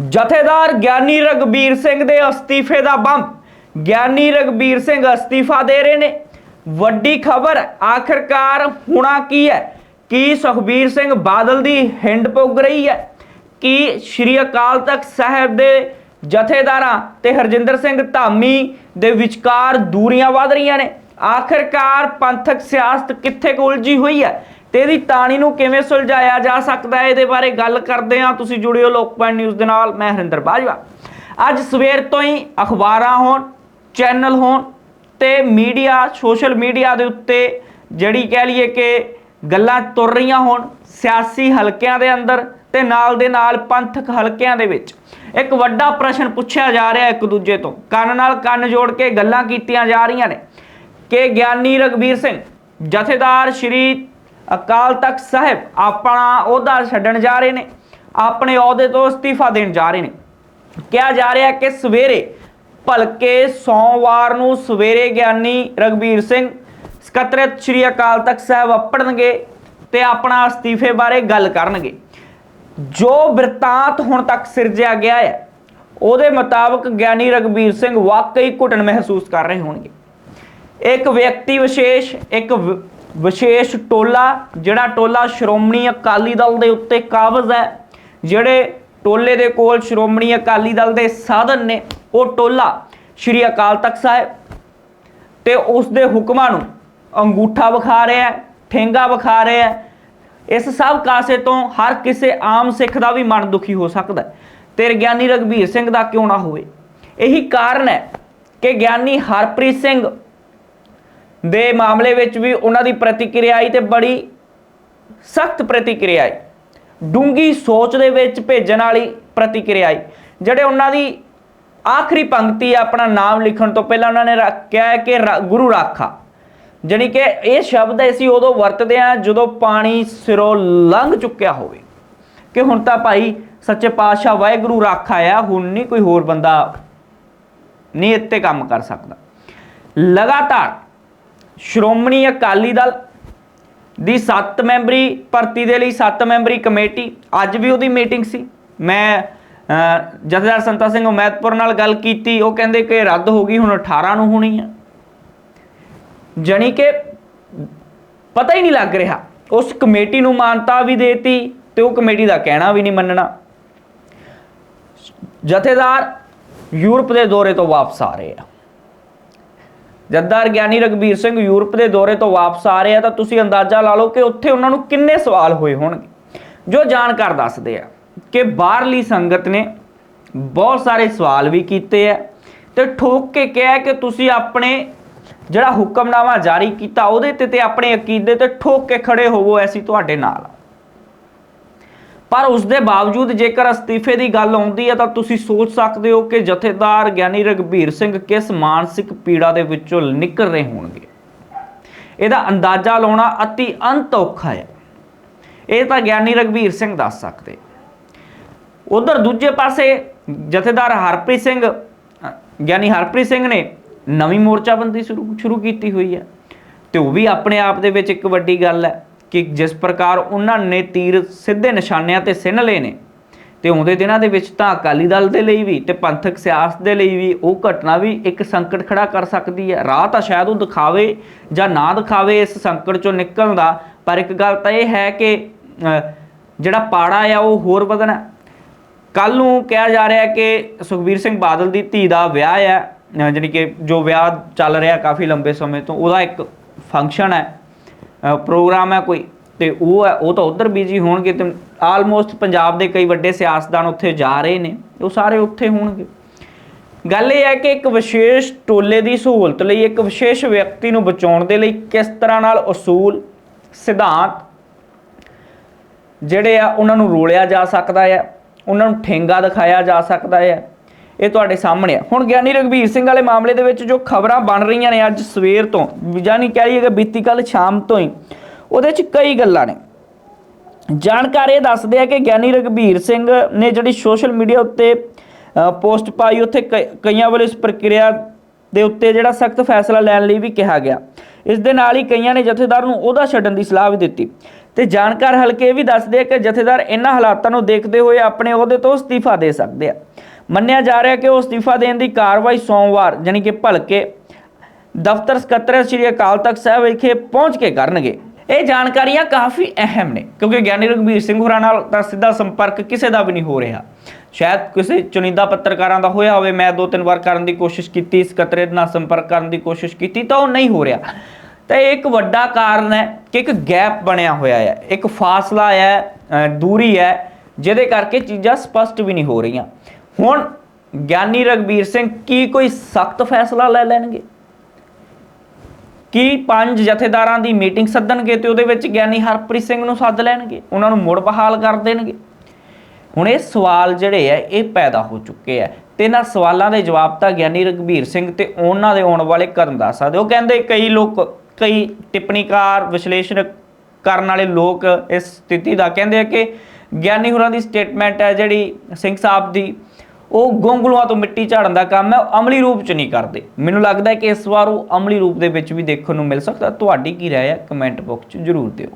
ਜਥੇਦਾਰ ਗਿਆਨੀ ਰਗਬੀਰ ਸਿੰਘ ਦੇ ਅਸਤੀਫੇ ਦਾ ਬੰਬ। ਗਿਆਨੀ ਰਗਬੀਰ ਸਿੰਘ ਅਸਤੀਫਾ ਦੇ ਰਹੇ ਨੇ। ਵੱਡੀ ਖਬਰ, ਆਖਰਕਾਰ ਹੋਣਾ ਕੀ ਹੈ? ਕੀ ਸੁਖਬੀਰ ਸਿੰਘ ਬਾਦਲ ਦੀ ਹਿੰਡ ਪੁੱਗ ਰਹੀ ਹੈ? ਕੀ ਸ਼੍ਰੀ ਅਕਾਲ ਤਖਤ ਸਾਹਿਬ ਦੇ ਜਥੇਦਾਰਾਂ ਤੇ ਹਰਜਿੰਦਰ ਸਿੰਘ ਧਾਮੀ ਦੇ ਵਿਚਕਾਰ ਦੂਰੀਆਂ ਵਧ ਰਹੀਆਂ ਨੇ? ਆਖਰਕਾਰ ਪੰਥਕ ਸਿਆਸਤ ਕਿੱਥੇ ਉਲਝੀ ਹੋਈ ਹੈ? ਤੇ ਇਹਦੀ ਟਾਣੀ ਨੂੰ ਕਿਵੇਂ ਸੁਲਝਾਇਆ ਜਾ ਸਕਦਾ ਹੈ? ਇਹਦੇ ਬਾਰੇ ਗੱਲ ਕਰਦੇ ਹਾਂ। ਤੁਸੀਂ ਜੁੜਿਓ ਲੋਕਪਾਲ ਨਿਊਜ਼ ਦੇ ਨਾਲ। ਮੈਂ ਹਰਿੰਦਰ ਬਾਜਵਾ। ਅੱਜ ਸਵੇਰ ਤੋਂ ਹੀ ਅਖਬਾਰਾਂ ਹੋਣ, ਚੈਨਲ ਹੋਣ ਤੇ ਮੀਡੀਆ, ਸੋਸ਼ਲ ਮੀਡੀਆ ਦੇ ਉੱਤੇ ਜਿਹੜੀ ਕਹਿ ਲਈਏ ਕਿ ਗੱਲਾਂ ਤੁਰ ਰਹੀਆਂ ਹੋਣ, ਸਿਆਸੀ ਹਲਕਿਆਂ ਦੇ ਅੰਦਰ ਤੇ ਨਾਲ ਦੇ ਨਾਲ ਪੰਥਕ ਹਲਕਿਆਂ ਦੇ ਵਿੱਚ। ਇੱਕ ਵੱਡਾ ਪ੍ਰਸ਼ਨ ਪੁੱਛਿਆ ਜਾ ਰਿਹਾ ਇੱਕ ਦੂਜੇ ਤੋਂ। ਕੰਨ ਨਾਲ ਕੰਨ ਜੋੜ ਕੇ ਗੱਲਾਂ ਕੀਤੀਆਂ ਜਾ ਰਹੀਆਂ ਨੇ। ਕਿ ਗਿਆਨੀ ਰਗਵੀਰ ਸਿੰਘ, ਜਥੇਦਾਰ ਸ਼੍ਰੀ ਅਕਾਲ ਤਖਤ ਸਾਹਿਬ ਆਪਣਾ ਅਹੁਦਾ ਛੱਡਣ ਜਾ ਰਹੇ ਨੇ, ਆਪਣੇ ਅਹੁਦੇ ਤੋਂ ਅਸਤੀਫਾ ਦੇਣ ਜਾ ਰਹੇ ਨੇ। ਕਿਹਾ ਜਾ ਰਿਹਾ ਕਿ ਸਵੇਰੇ ਭਲਕੇ ਸੋਮਵਾਰ ਨੂੰ ਸਵੇਰੇ ਗਿਆਨੀ ਰਗਵੀਰ ਸਿੰਘ ਸਕੱਤਰਤ ਸ਼੍ਰੀ ਅਕਾਲ ਤਖਤ ਸਾਹਿਬ ਅੱਪੜਨਗੇ ਤੇ ਆਪਣਾ ਅਸਤੀਫੇ ਬਾਰੇ ਗੱਲ ਕਰਨਗੇ। ਜੋ ਬਿਰਤਾਂਤ ਹੁਣ ਤੱਕ ਸਿਰਜਿਆ ਗਿਆ ਹੈ, ਉਹਦੇ ਮੁਤਾਬਕ ਗਿਆਨੀ ਰਗਵੀਰ ਸਿੰਘ ਵਾਕਈ ਘੁਟਣ ਮਹਿਸੂਸ ਕਰ ਰਹੇ ਹੋਣਗੇ। ਇੱਕ ਵਿਅਕਤੀ ਵਿਸ਼ੇਸ਼, ਇੱਕ ਵਿਸ਼ੇਸ਼ ਟੋਲਾ, ਜਿਹੜਾ ਟੋਲਾ ਸ਼੍ਰੋਮਣੀ ਅਕਾਲੀ ਦਲ ਦੇ ਉੱਤੇ ਕਾਬਜ਼ ਹੈ, ਜਿਹੜੇ ਟੋਲੇ ਦੇ ਕੋਲ ਸ਼੍ਰੋਮਣੀ ਅਕਾਲੀ ਦਲ ਦੇ ਸਾਧਨ ਨੇ, ਉਹ ਟੋਲਾ ਸ਼੍ਰੀ ਅਕਾਲ ਤਖਤ ਸਾਹਿਬ ਤੇ ਉਸ ਦੇ ਹੁਕਮਾਂ ਨੂੰ ਅੰਗੂਠਾ ਵਿਖਾ ਰਿਹਾ ਹੈ, ਠੇਂਗਾ ਵਿਖਾ ਰਿਹਾ ਹੈ। ਇਸ ਸਭ ਕਾਸੇ ਤੋਂ ਹਰ ਕਿਸੇ ਆਮ ਸਿੱਖ ਦਾ ਵੀ ਮਨ ਦੁਖੀ ਹੋ ਸਕਦਾ ਹੈ। ਤੇ ਗਿਆਨੀ ਰਗਵੀਰ ਸਿੰਘ ਦਾ ਕਿਉਂ ਨਾ ਹੋਵੇ? ਇਹੀ ਕਾਰਨ ਹੈ ਕਿ ਗਿਆਨੀ ਹਰਪ੍ਰੀਤ ਸਿੰਘ ਦੇ ਮਾਮਲੇ ਵਿੱਚ ਵੀ ਉਹਨਾਂ ਦੀ ਪ੍ਰਤੀਕਿਰਿਆ ਆਈ ਤੇ ਬੜੀ ਸਖਤ ਪ੍ਰਤੀਕਿਰਿਆ ਆਈ। ਡੂੰਗੀ ਸੋਚ ਦੇ ਵਿੱਚ ਭੇਜਣ ਵਾਲੀ ਪ੍ਰਤੀਕਿਰਿਆ ਆਈ। ਜਿਹੜੇ ਉਹਨਾਂ ਦੀ ਆਖਰੀ ਪੰਕਤੀ ਹੈ ਆਪਣਾ ਨਾਮ ਲਿਖਣ ਤੋਂ ਪਹਿਲਾਂ ਉਹਨਾਂ ਨੇ ਰੱਖਿਆ ਹੈ ਕਿ ਰਾ- ਗੁਰੂ ਰਾਖਾ। ਜਾਣੀ ਕਿ ਇਹ ਸ਼ਬਦ ਅਸੀਂ ਉਦੋਂ ਵਰਤਦੇ ਆ ਜਦੋਂ ਪਾਣੀ ਸਿਰੋਂ ਲੰਘ ਚੁੱਕਿਆ ਹੋਵੇ। ਕਿ ਹੁਣ ਤਾਂ ਭਾਈ ਸੱਚੇ ਪਾਤਸ਼ਾਹ ਵਾਹਿਗੁਰੂ ਰਾਖਾ ਆ, ਹੁਣ ਨਹੀਂ ਕੋਈ ਹੋਰ ਬੰਦਾ ਨਹੀਂ ਇੱਥੇ ਕੰਮ ਕਰ ਸਕਦਾ। ਲਗਾਤਾਰ ਸ਼੍ਰੋਮਣੀ ਅਕਾਲੀ ਦਲ ਦੀ 7 ਮੈਂਬਰੀ ਭਰਤੀ ਦੇ ਲਈ 7 ਮੈਂਬਰੀ ਕਮੇਟੀ, ਅੱਜ ਵੀ ਉਹਦੀ ਮੀਟਿੰਗ ਸੀ। ਮੈਂ ਜਥੇਦਾਰ ਸੰਤਾ ਸਿੰਘ ਉਮੈਦਪੁਰ ਨਾਲ ਗੱਲ ਕੀਤੀ, ਉਹ ਕਹਿੰਦੇ ਕਿ ਰੱਦ ਹੋ ਗਈ, ਹੁਣ 18 ਨੂੰ ਹੋਣੀ ਹੈ ਜਾਣੀ ਕਿ ਪਤਾ ਹੀ ਨਹੀਂ ਲੱਗ ਰਿਹਾ। ਉਸ ਕਮੇਟੀ ਨੂੰ ਮਾਨਤਾ ਵੀ ਦੇਤੀ ਤੇ ਉਹ ਕਮੇਟੀ ਦਾ ਕਹਿਣਾ ਵੀ ਨਹੀਂ ਮੰਨਣਾ। ਜਥੇਦਾਰ ਯੂਰਪ ਦੇ ਦੌਰੇ ਤੋਂ ਵਾਪਸ ਆ ਰਹੇ ਆ। ਜੱਦਾਰ ਗਿਆਨੀ ਰਗਬੀਰ ਸਿੰਘ ਯੂਰਪ ਦੇ ਦੌਰੇ ਤੋਂ ਵਾਪਸ ਆ ਰਹੇ ਆ ਤਾਂ ਤੁਸੀਂ ਅੰਦਾਜ਼ਾ ਲਾ ਲਓ ਕਿ ਉੱਥੇ ਉਹਨਾਂ ਨੂੰ ਕਿੰਨੇ ਸਵਾਲ ਹੋਏ ਹੋਣਗੇ ਜੋ ਜਾਣਕਾਰ ਦੱਸਦੇ ਆ ਕਿ ਬਾਹਰਲੀ ਸੰਗਤ ਨੇ ਬਹੁਤ ਸਾਰੇ ਸਵਾਲ ਵੀ ਕੀਤੇ ਆ ਤੇ ਠੋਕ ਕੇ ਕਿਹਾ ਕਿ ਤੁਸੀਂ ਆਪਣੇ ਜਿਹੜਾ ਹੁਕਮਨਾਮਾ ਜਾਰੀ ਕੀਤਾ ਉਹਦੇ ਤੇ ਤੇ ਆਪਣੇ ਅਕੀਦੇ ਤੇ ਠੋਕ ਕੇ ਖੜੇ ਹੋਵੋ, ਐਸੀ ਤੁਹਾਡੇ ਨਾਲ ਆ। ਪਰ ਉਸ ਦੇ ਬਾਵਜੂਦ ਜੇਕਰ ਅਸਤੀਫੇ ਦੀ ਗੱਲ ਆਉਂਦੀ ਹੈ ਤਾਂ ਤੁਸੀਂ ਸੋਚ ਸਕਦੇ ਹੋ ਕਿ ਜਥੇਦਾਰ ਗਿਆਨੀ ਰਗਬੀਰ ਸਿੰਘ ਕਿਸ ਮਾਨਸਿਕ ਪੀੜਾ ਦੇ ਵਿੱਚੋਂ ਨਿਕਲ ਰਹੇ ਹੋਣਗੇ। ਇਹਦਾ ਅੰਦਾਜ਼ਾ ਲਾਉਣਾ ਅਤੀ ਅੰਤ ਔਖਾ ਹੈ। ਇਹ ਤਾਂ ਗਿਆਨੀ ਰਗਬੀਰ ਸਿੰਘ ਦੱਸ ਸਕਦੇ। ਉਧਰ ਦੂਜੇ ਪਾਸੇ ਜਥੇਦਾਰ ਹਰਪ੍ਰੀਤ ਸਿੰਘ ਗਿਆਨੀ ਹਰਪ੍ਰੀਤ ਸਿੰਘ ਨੇ ਨਵੀਂ ਮੋਰਚਾਬੰਦੀ ਸ਼ੁਰੂ ਸ਼ੁਰੂ ਕੀਤੀ ਹੋਈ ਹੈ। ਤੇ ਉਹ ਵੀ ਆਪਣੇ ਆਪ ਦੇ ਵਿੱਚ ਇੱਕ ਵੱਡੀ ਗੱਲ ਹੈ। ਕਿ ਜਿਸ ਪ੍ਰਕਾਰ ਉਹਨਾਂ ਨੇ ਤੀਰ ਸਿੱਧੇ ਨਿਸ਼ਾਨਿਆਂ ਤੇ ਸਿੰਨ ਲਏ ਨੇ, ਤੇ ਆਉਂਦੇ ਦਿਨਾਂ ਦੇ ਵਿੱਚ ਤਾਂ ਅਕਾਲੀ ਦਲ ਦੇ ਲਈ ਵੀ ਤੇ ਪੰਥਕ ਸਿਆਸਤ ਦੇ ਲਈ ਵੀ ਉਹ ਘਟਨਾ ਵੀ ਇੱਕ ਸੰਕਟ ਖੜਾ ਕਰ ਸਕਦੀ ਹੈ। ਰਾਹ ਤਾਂ ਸ਼ਾਇਦ ਉਹ ਦਿਖਾਵੇ ਜਾਂ ਨਾ ਦਿਖਾਵੇ ਇਸ ਸੰਕਟ ਚੋਂ ਨਿਕਲਣ ਦਾ, ਪਰ ਇੱਕ ਗੱਲ ਤਾਂ ਇਹ ਹੈ ਕਿ ਜਿਹੜਾ ਪਾੜਾ ਆ ਉਹ ਹੋਰ ਵਧਣਾ ਕੱਲ ਨੂੰ ਕਿਹਾ ਜਾ ਰਿਹਾ ਕਿ ਸੁਖਬੀਰ ਸਿੰਘ ਬਾਦਲ ਦੀ ਧੀ ਦਾ ਵਿਆਹ ਹੈ ਅਹ ਜਾਣੀ ਕਿ ਜੋ ਵਿਆਹ ਚੱਲ ਰਿਹਾ ਕਾਫੀ ਲੰਬੇ ਸਮੇਂ ਤੋਂ, ਉਹਦਾ ਇੱਕ ਫੰਕਸ਼ਨ ਹੈ। ਪ੍ਰੋਗਰਾਮ ਹੈ ਕੋਈ, ਤੇ ਉਹ ਹੈ, ਉਹ ਤਾਂ ਉਧਰ ਬਿਜ਼ੀ ਹੋਣਗੇ ਤੇ ਆਲਮੋਸਟ ਪੰਜਾਬ ਦੇ ਕਈ ਵੱਡੇ ਸਿਆਸਤਦਾਨ ਉੱਥੇ ਜਾ ਰਹੇ ਨੇ ਉਹ ਸਾਰੇ ਉੱਥੇ ਹੋਣਗੇ। ਗੱਲ ਇਹ ਹੈ ਕਿ ਇੱਕ ਵਿਸ਼ੇਸ਼ ਟੋਲੇ ਦੀ ਸਹੂਲਤ ਲਈ, ਇੱਕ ਵਿਸ਼ੇਸ਼ ਵਿਅਕਤੀ ਨੂੰ ਬਚਾਉਣ ਦੇ ਲਈ ਕਿਸ ਤਰ੍ਹਾਂ ਨਾਲ ਅਸੂਲ ਸਿਧਾਂਤ ਜਿਹੜੇ ਆ, ਉਹਨਾਂ ਨੂੰ ਰੋਲਿਆ ਜਾ ਸਕਦਾ ਹੈ, ਉਹਨਾਂ ਨੂੰ ਠੇਂਗਾ ਦਿਖਾਇਆ ਜਾ ਸਕਦਾ ਹੈ ਇਹ ਤੁਹਾਡੇ ਸਾਹਮਣੇ ਆ। ਹੁਣ ਗਿਆਨੀ ਰਗਵੀਰ ਸਿੰਘ ਵਾਲੇ ਮਾਮਲੇ ਦੇ ਵਿੱਚ ਜੋ ਖਬਰਾਂ ਬਣ ਰਹੀਆਂ ਨੇ ਅੱਜ ਸਵੇਰ ਤੋਂ ਯਾਨੀ ਕਹਿ ਲਈਏ ਕਿ ਬੀਤੀ ਕੱਲ ਸ਼ਾਮ ਤੋਂ ਹੀ ਉਹਦੇ 'ਚ ਕਈ ਗੱਲਾਂ ਨੇ। ਜਾਣਕਾਰ ਇਹ ਦੱਸਦੇ ਆ ਕਿ ਗਿਆਨੀ ਰਗਵੀਰ ਸਿੰਘ ਨੇ ਜਿਹੜੀ ਸੋਸ਼ਲ ਮੀਡੀਆ ਉੱਤੇ ਅ, ਪੋਸਟ ਪਾਈ ਉੱਥੇ ਕਈ- ਕਈਆਂ ਵੱਲੋਂ ਇਸ ਪ੍ਰਕਿਰਿਆ ਦੇ ਉੱਤੇ ਜਿਹੜਾ ਸਖਤ ਫੈਸਲਾ ਲੈਣ ਲਈ ਵੀ ਕਿਹਾ ਗਿਆ। ਇਸ ਦੇ ਨਾਲ ਹੀ ਕਈਆਂ ਨੇ ਜਥੇਦਾਰ ਨੂੰ ਉਹਦਾ ਛੱਡਣ ਦੀ ਸਲਾਹ ਵੀ ਦਿੱਤੀ। ਤੇ ਜਾਣਕਾਰ ਹਲਕੇ ਇਹ ਵੀ ਦੱਸਦੇ ਆ ਕਿ ਜਥੇਦਾਰ ਇਹਨਾਂ ਹਾਲਾਤਾਂ ਨੂੰ ਦੇਖਦੇ ਹੋਏ ਆਪਣੇ ਅਹੁਦੇ ਤੋਂ ਅਸਤੀਫਾ ਦੇ ਸਕਦੇ ਆ। ਮੰਨਿਆ ਜਾ ਰਿਹਾ ਕਿ ਉਹ ਅਸਤੀਫਾ ਦੇਣ ਦੀ ਕਾਰਵਾਈ ਸੋਮਵਾਰ ਯਾਨੀ ਕਿ ਭਲਕੇ ਦਫ਼ਤਰ ਸਕੱਤਰ ਸ੍ਰੀ ਅਕਾਲ ਤਖਤ ਸਾਹਿਬ ਵਿਖੇ ਪਹੁੰਚ ਕੇ ਕਰਨਗੇ। ਇਹ ਜਾਣਕਾਰੀਆਂ ਕਾਫੀ ਅਹਿਮ ਨੇ, ਕਿਉਂਕਿ ਗਿਆਨੀ ਰਘਬੀਰ ਸਿੰਘ ਹੋਰਾਂ ਨਾਲ ਤਾਂ ਸਿੱਧਾ ਸੰਪਰਕ ਕਿਸੇ ਦਾ ਵੀ ਨਹੀਂ ਹੋ ਰਿਹਾ। ਸ਼ਾਇਦ ਕਿਸੇ ਚੁਣਿੰਦਾ ਪੱਤਰਕਾਰਾਂ ਦਾ ਹੋਇਆ ਹੋਵੇ, ਮੈਂ ਦੋ ਤਿੰਨ ਵਾਰ ਕਰਨ ਦੀ ਕੋਸ਼ਿਸ਼ ਕੀਤੀ, ਸਕੱਤਰੇ ਨਾਲ ਸੰਪਰਕ ਕਰਨ ਦੀ ਕੋਸ਼ਿਸ਼ ਕੀਤੀ ਤਾਂ ਉਹ ਨਹੀਂ ਹੋ ਰਿਹਾ। ਤਾਂ ਇਹ ਇੱਕ ਵੱਡਾ ਕਾਰਨ ਹੈ ਕਿ ਇੱਕ ਗੈਪ ਬਣਿਆ ਹੋਇਆ ਹੈ। ਇੱਕ ਫਾਸਲਾ ਹੈ ਦੂਰੀ ਹੈ, ਜਿਹਦੇ ਕਰਕੇ ਚੀਜ਼ਾਂ ਸਪਸ਼ਟ ਵੀ ਨਹੀਂ ਹੋ ਰਹੀਆਂ। ਹੁਣ ਗਿਆਨੀ ਰਘਬੀਰ ਸਿੰਘ ਕੀ ਕੋਈ ਸਖਤ ਫੈਸਲਾ ਲੈ ਲੈਣਗੇ? ਕੀ ਪੰਜ ਜਥੇਦਾਰਾਂ ਦੀ ਮੀਟਿੰਗ ਸੱਦਣਗੇ ਤੇ ਉਹਦੇ ਵਿੱਚ ਗਿਆਨੀ ਹਰਪ੍ਰੀਤ ਸਿੰਘ ਨੂੰ ਸੱਦ ਲੈਣਗੇ? ਉਹਨਾਂ ਨੂੰ ਮੁੜ ਬਹਾਲ ਕਰ ਦੇਣਗੇ? ਹੁਣ ਇਹ ਸਵਾਲ ਜਿਹੜੇ ਆ ਇਹ ਪੈਦਾ ਹੋ ਚੁੱਕੇ ਆ ਤੇ ਇਹਨਾਂ ਸਵਾਲਾਂ ਦੇ ਜਵਾਬ ਤਾਂ ਗਿਆਨੀ ਰਘਬੀਰ ਸਿੰਘ ਤੇ ਉਹਨਾਂ ਦੇ ਆਉਣ ਵਾਲੇ ਕਰਨ ਦੱਸ ਸਕਦੇ ਉਹ ਕਹਿੰਦੇ ਕਈ ਲੋਕ ਕਈ ਟਿੱਪਣੀਕਾਰ ਵਿਸ਼ਲੇਸ਼ਣ ਕਰਨ ਵਾਲੇ ਲੋਕ ਇਸ ਸਥਿਤੀ ਦਾ ਕਹਿੰਦੇ ਆ ਕਿ ਗਿਆਨੀ ਹੋਰਾਂ ਦੀ ਸਟੇਟਮੈਂਟ ਹੈ ਜਿਹੜੀ ਸਿੰਘ ਸਾਹਿਬ ਦੀ, ਉਹ ਗੋਂਗਲੂਆਂ ਤੋਂ ਮਿੱਟੀ ਝਾੜਨ ਦਾ ਕੰਮ ਹੈ, ਉਹ ਅਮਲੀ ਰੂਪ ਚ ਨਹੀਂ ਕਰਦੇ। ਮੈਨੂੰ ਲੱਗਦਾ ਹੈ ਕਿ ਇਸ ਵਾਰ ਉਹ ਅਮਲੀ ਰੂਪ ਦੇ ਵਿੱਚ ਵੀ ਦੇਖਣ ਨੂੰ ਮਿਲ ਸਕਦਾ। ਤੁਹਾਡੀ ਕੀ ਰਾਏ ਹੈ? ਕਮੈਂਟ ਬਾਕਸ 'ਚ ਜ਼ਰੂਰ ਦਿਓ।